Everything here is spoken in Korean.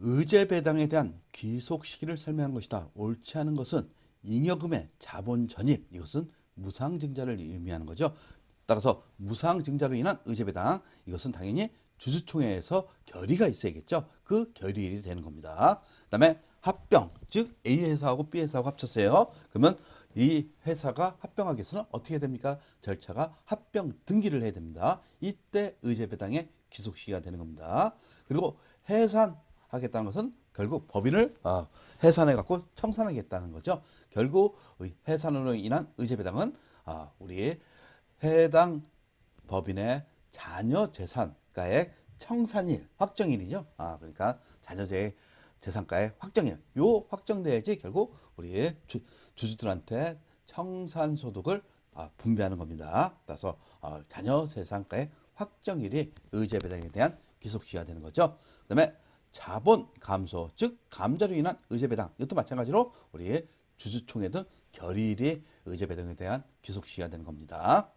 의제 배당에 대한 귀속 시기를 설명한 것이다. 옳지 않은 것은 잉여금의 자본 전입 이것은 무상증자를 의미하는 거죠. 따라서 무상증자로 인한 의제 배당 이것은 당연히 주주총회에서 결의가 있어야겠죠. 그 결의일이 되는 겁니다. 그 다음에 합병 즉 A 회사하고 B 회사하고 합쳤어요. 그러면 이 회사가 합병하기 위해서는 어떻게 됩니까? 절차가 합병 등기를 해야 됩니다. 이때 의제 배당의 기속 시기가 되는 겁니다. 그리고 해산 하겠다는 것은 결국 법인을 아, 해산해 갖고 청산하겠다는 거죠. 결국 의- 해산으로 인한 의제 배당은 아, 우리 해당 법인의 자녀 재산가액 청산일 확정일이죠. 아 그러니까 자녀 재산가액 확정일 요 확정돼야지 결국 우리 주, 주주들한테 청산 소득을 아, 분배하는 겁니다. 따라서 어, 자녀 재산가액 확정일이 의제 배당에 대한 기속 시가 되는 거죠. 그다음에 자본 감소 즉 감자로 인한 의제 배당 이것도 마찬가지로 우리 주주총회 등 결의일이 의제 배당에 대한 기속 시가 되는 겁니다.